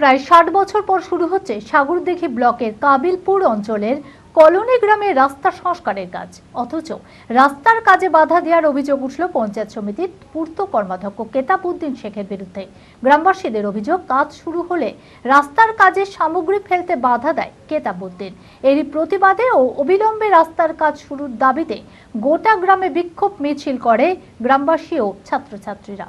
প্রায় ষাট বছর পর শুরু হচ্ছে সাগরদিঘি ব্লকের কাবিলপুর অঞ্চলের কলোনি গ্রামের রাস্তা সংস্কারের কাজ। অথচ রাস্তার কাজে বাধা দেওয়ার অভিযোগ উঠল পঞ্চায়েত সমিতির পূর্ত কর্মাধ্যক্ষ কেতাবুদ্দিন শেখের বিরুদ্ধে। গ্রামবাসীদের অভিযোগ, কাজ শুরু হলে রাস্তার কাজে সামগ্রী ফেলতে বাধা দেয় কেতাবুদ্দিন এরই প্রতিবাদে ও অবিলম্বে রাস্তার কাজ শুরুর দাবিতে গোটা গ্রামে বিক্ষোভ মিছিল করে গ্রামবাসী ও ছাত্রছাত্রীরা।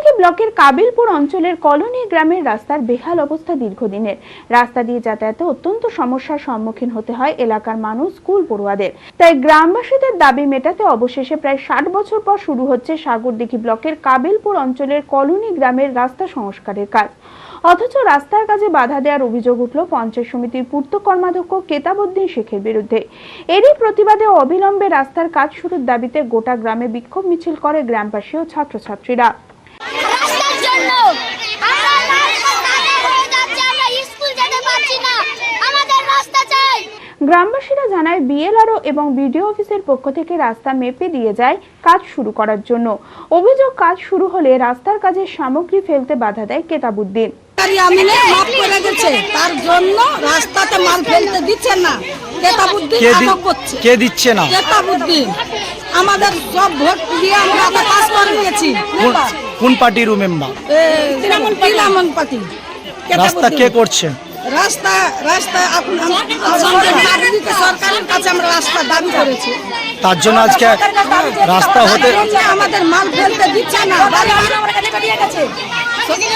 ব্লকের কাবিলপুর অঞ্চলের কলোনি গ্রামের রাস্তার বেহাল অবস্থা দীর্ঘদিনের। রাস্তা দিয়ে যাতায়াতে অত্যন্ত সমস্যার সম্মুখীন হতে হয় এলাকার মানুষ, স্কুল পড়ুয়াদের। তাই গ্রামবাসীদের দাবি মেটাতে অবশেষে প্রায় ষাট বছর পর শুরু হচ্ছে সাগরদিঘি ব্লকের কাবিলপুর অঞ্চলের কলোনি গ্রামের রাস্তা সংস্কারের কাজ। অথচ রাস্তার কাজে বাধা দেওয়ার অভিযোগ উঠল পঞ্চায়েত সমিতির পূর্ত কর্মাধ্যক্ষ কেতাবুদ্দিন শেখের বিরুদ্ধে। এরই প্রতিবাদে অবিলম্বে রাস্তার কাজ শুরুর দাবিতে গোটা গ্রামে বিক্ষোভ মিছিল করে গ্রামবাসী ও ছাত্রছাত্রীরা। জন্য আমরা হয়ে যাচ্ছে আমরা স্কুল যেতে পারছি না। আমাদের রাস্তা চাই। গ্রামবাসীরা জানায় বিএলআরও এবং বিডিও অফিসের পক্ষ থেকে রাস্তা মেপে দিয়ে যায় কাজ শুরু করার জন্য। অভিযোগ কাজ শুরু হলে রাস্তার কাজের সামগ্রী ফেলতে বাধা দেয় কেতাবুদ্দিন। সরকারি আমিনে মাফ করে গেছে তার জন্য রাস্তাতে মাল ফেলতে দিচ্ছে না। কেতাবুদ্দিন আটক করছে কে দিচ্ছে না কেতাবুদ্দিন আমাদের সব ভোট দিয়ে আমরা পাস করে নিয়েছি কোন- পার্টির মেম্বার তৃণমূল তৃণমূল পার্টি রাস্তা কে করছে রাস্তা রাস্তা সরকারের কাছে আমরা রাস্তা দাবি করেছি তার জন্য আজকে রাস্তা হতে আমাদের মাল ফেলতে দিচ্ছে না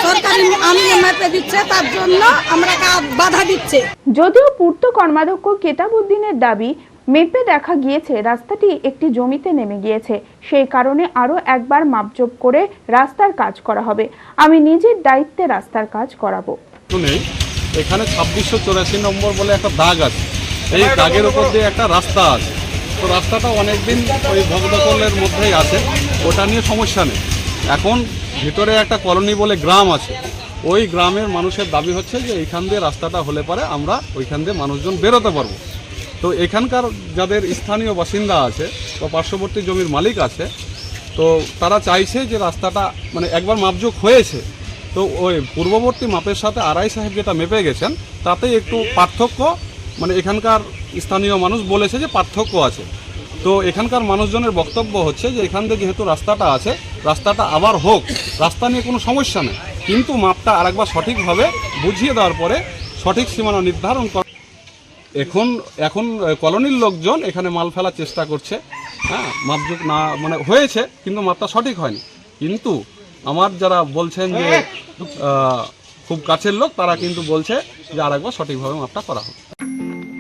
সরকারি আমিনে মেপে দিচ্ছে তার জন্য আমরা বাধা দিচ্ছে। যদিও পূর্ত কর্মাধ্যক্ষ কেতাবুদ্দিনের দাবি মেপে দেখা গিয়েছে রাস্তাটি একটি জমিতে নেমে গিয়েছে। সেই কারণে আরও একবার মাপজোপ করে রাস্তার কাজ করা হবে। আমি নিজের দায়িত্বে রাস্তার কাজ করাবো। এখানে ছাব্বিশশো চৌরাশি নম্বর বলে একটা দাগ আছে। এই দাগের উপর দিয়ে একটা রাস্তা আছে। তো রাস্তাটা অনেকদিন ওই ভগদকলের মধ্যেই আছে। ওটা নিয়ে সমস্যা নেই। এখন ভিতরে একটা কলোনি বলে গ্রাম আছে। ওই গ্রামের মানুষের দাবি হচ্ছে যে এইখান দিয়ে রাস্তাটা হলে পরে আমরা ওইখান দিয়ে মানুষজন বেরোতে পারব। তো এখানকার যাদের স্থানীয় বাসিন্দা আছে বা পার্শ্ববর্তী জমির মালিক আছে, তো তারা চাইছে যে রাস্তাটা মানে একবার মাপযোগ হয়েছে। তো ওই পূর্ববর্তী মাপের সাথে আড়াই সাহেব যেটা মেপে গেছেন, তাতে একটু পার্থক্য মানে এখানকার স্থানীয় মানুষ বলেছে যে পার্থক্য আছে। তো এখানকার মানুষজনের বক্তব্য হচ্ছে যে এখান থেকে যেহেতু রাস্তাটা আছে রাস্তাটা আবার হোক, রাস্তা নিয়ে কোনো সমস্যা নেই। কিন্তু মাপটা আরেকবার সঠিকভাবে বুঝিয়ে দেওয়ার পরে সঠিক সীমানা নির্ধারণ করা এখন এখন কলোনির লোকজন এখানে মাল ফেলার চেষ্টা করছে। হ্যাঁ মাপযোগ না মানে হয়েছে, কিন্তু মাপটা সঠিক হয়নি। কিন্তু আমার যারা বলছেন যে খুব কাছের লোক, তারা কিন্তু বলছে যে আরেকবার সঠিকভাবে মাপটা করা হোক।